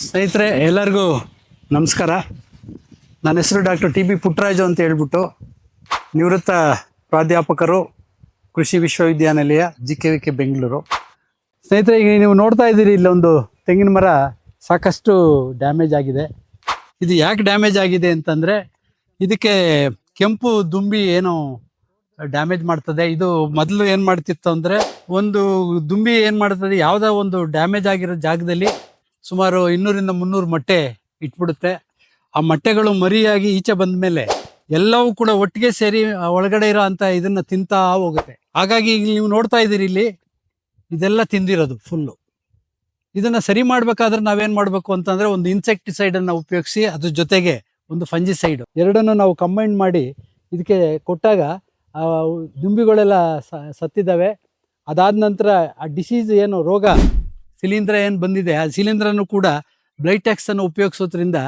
ಸ್ನೇಹಿತರೆ, ಎಲ್ಲರಿಗೂ ನಮಸ್ಕಾರ. ನನ್ನ ಹೆಸರು ಡಾಕ್ಟರ್ ಟಿ ಬಿ ಪುಟ್ಟರಾಜು ಅಂತ ಹೇಳ್ಬಿಟ್ಟು ನಿವೃತ್ತ ಪ್ರಾಧ್ಯಾಪಕರು ಕೃಷಿ ವಿಶ್ವವಿದ್ಯಾನಿಲಯ G K V K Bengaluru. ಸ್ನೇಹಿತರೆ, ಈಗ ನೀವು ನೋಡ್ತಾ ಇದ್ದೀರಿ ಇಲ್ಲೊಂದು ತೆಂಗಿನ ಮರ ಸಾಕಷ್ಟು ಡ್ಯಾಮೇಜ್ ಆಗಿದೆ. ಇದು ಯಾಕೆ ಡ್ಯಾಮೇಜ್ ಆಗಿದೆ ಅಂತಂದರೆ, ಇದಕ್ಕೆ ಕೆಂಪು ದುಂಬಿ ಏನು ಡ್ಯಾಮೇಜ್ ಮಾಡ್ತದೆ. ಇದು ಮೊದಲು ಏನು ಮಾಡ್ತಿತ್ತು ಅಂದರೆ, ಒಂದು ದುಂಬಿ ಏನು ಮಾಡ್ತದೆ, ಯಾವುದೋ ಒಂದು ಡ್ಯಾಮೇಜ್ ಆಗಿರೋ ಜಾಗದಲ್ಲಿ ಸುಮಾರು ಇನ್ನೂರಿಂದ ಮುನ್ನೂರು ಮೊಟ್ಟೆ ಇಟ್ಬಿಡುತ್ತೆ. ಆ ಮೊಟ್ಟೆಗಳು ಮರಿಯಾಗಿ ಈಚೆ ಬಂದ ಮೇಲೆ ಎಲ್ಲವೂ ಕೂಡ ಒಟ್ಟಿಗೆ ಸೇರಿ ಒಳಗಡೆ ಇರೋ ಅಂತ ಇದನ್ನ ತಿಂತಾ ಹೋಗುತ್ತೆ. ಹಾಗಾಗಿ ಈಗ ನೀವು ನೋಡ್ತಾ ಇದ್ದೀರಿ ಇಲ್ಲಿ, ಇದೆಲ್ಲ ತಿಂದಿರೋದು ಫುಲ್ಲು ಇದನ್ನ ಸರಿ ಮಾಡ್ಬೇಕಾದ್ರೆ ನಾವೇನ್ ಮಾಡ್ಬೇಕು ಅಂತಂದ್ರೆ ಒಂದು ಇನ್ಸೆಕ್ಟಿಸೈಡ್ ಅನ್ನ ಉಪಯೋಗಿಸಿ ಅದ್ರ ಜೊತೆಗೆ ಒಂದು ಫಂಜಿಸೈಡ್ ಎರಡನ್ನು ನಾವು ಕಂಬೈನ್ ಮಾಡಿ ಇದಕ್ಕೆ ಕೊಟ್ಟಾಗ, ಆ, ದುಂಬಿಗಳೆಲ್ಲ ಸತ್ತಿದ್ದಾವೆ. ಅದಾದ ನಂತರ ಆ ಡಿಸೀಸ್ ಏನು, ರೋಗ ಶಿಲೀಂಧ್ರ ಏನು ಬಂದಿದೆ? ಆ ಶಿಲೀಂಧ್ರನು ಕೂಡ ಬ್ಲೈಟೆಕ್ಸ್ ಅನ್ನು ಉಪಯೋಗಿಸೋದ್ರಿಂದ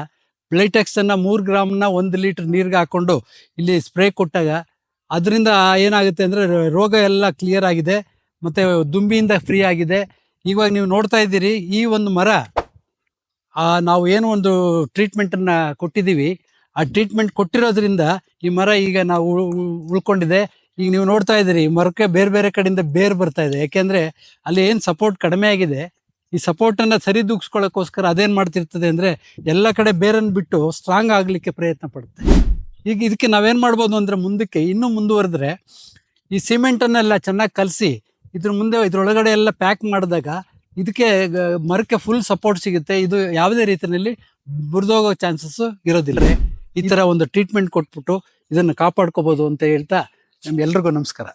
ಬ್ಲೈಟೆಕ್ಸ್ ಅನ್ನ ಮೂರು ಗ್ರಾಮ್ನ ಒಂದು ಲೀಟರ್ ನೀರಿಗೆ ಹಾಕೊಂಡು ಇಲ್ಲಿ ಸ್ಪ್ರೇ ಕೊಟ್ಟಾಗ ಅದರಿಂದ ಏನಾಗುತ್ತೆ ಅಂದ್ರೆ ರೋಗ ಎಲ್ಲ ಕ್ಲಿಯರ್ ಆಗಿದೆ. ಮತ್ತೆ ದುಂಬಿಯಿಂದ ಫ್ರೀ ಆಗಿದೆ. ಇವಾಗ ನೀವು ನೋಡ್ತಾ ಇದ್ದೀರಿ, ಈ ಒಂದು ಮರ ನಾವು ಏನು ಒಂದು ಟ್ರೀಟ್ಮೆಂಟ್ ಅನ್ನ ಕೊಟ್ಟಿದ್ದೀವಿ. ಆ ಟ್ರೀಟ್ಮೆಂಟ್ ಕೊಟ್ಟಿರೋದ್ರಿಂದ ಈ ಮರ ಈಗ ನಾವು ಉಳ್- ಉಳ್- ಉಳ್ಕೊಂಡಿದೆ. ಈಗ ನೀವು ನೋಡ್ತಾ ಇದ್ದೀರಿ ಮರಕ್ಕೆ ಬೇರೆ ಬೇರೆ ಕಡೆಯಿಂದ ಬೇರ್ ಬರ್ತಾ ಇದೆ. ಯಾಕೆಂದ್ರೆ ಅಲ್ಲಿ ಏನು ಸಪೋರ್ಟ್ ಕಡಿಮೆ ಆಗಿದೆ. ಈ ಸಪೋರ್ಟ್ ಅನ್ನ ಸರಿದೂಗಿಸ್ಕೊಳ್ಳೋಕ್ಕೋಸ್ಕರ ಅದೇನ್ ಮಾಡ್ತಿರ್ತದೆ ಅಂದ್ರೆ ಎಲ್ಲ ಕಡೆ ಬೇರನ್ನು ಬಿಟ್ಟು ಸ್ಟ್ರಾಂಗ್ ಆಗಲಿಕ್ಕೆ ಪ್ರಯತ್ನ ಪಡುತ್ತೆ. ಈಗ ಇದಕ್ಕೆ ನಾವೇನು ಮಾಡ್ಬೋದು ಅಂದ್ರೆ ಮುಂದಕ್ಕೆ ಇನ್ನೂ ಮುಂದುವರೆದ್ರೆ ಈ ಸಿಮೆಂಟ್ ಅನ್ನೆಲ್ಲ ಚೆನ್ನಾಗಿ ಕಲಸಿ ಇದ್ರ ಮುಂದೆ ಇದ್ರೊಳಗಡೆ ಎಲ್ಲ ಪ್ಯಾಕ್ ಮಾಡಿದಾಗ ಇದಕ್ಕೆ ಮರಕ್ಕೆ ಫುಲ್ ಸಪೋರ್ಟ್ ಸಿಗುತ್ತೆ. ಇದು ಯಾವುದೇ ರೀತಿಯಲ್ಲಿ ಮುರಿದೋಗೋ ಚಾನ್ಸಸ್ ಇರೋದಿಲ್ಲ. ಈ ತರ ಒಂದು ಟ್ರೀಟ್ಮೆಂಟ್ ಕೊಟ್ಬಿಟ್ಟು ಇದನ್ನು ಕಾಪಾಡ್ಕೋಬಹುದು ಅಂತ ಹೇಳ್ತಾ ನಮ್ಗೆಲ್ರಿಗೂ ನಮಸ್ಕಾರ.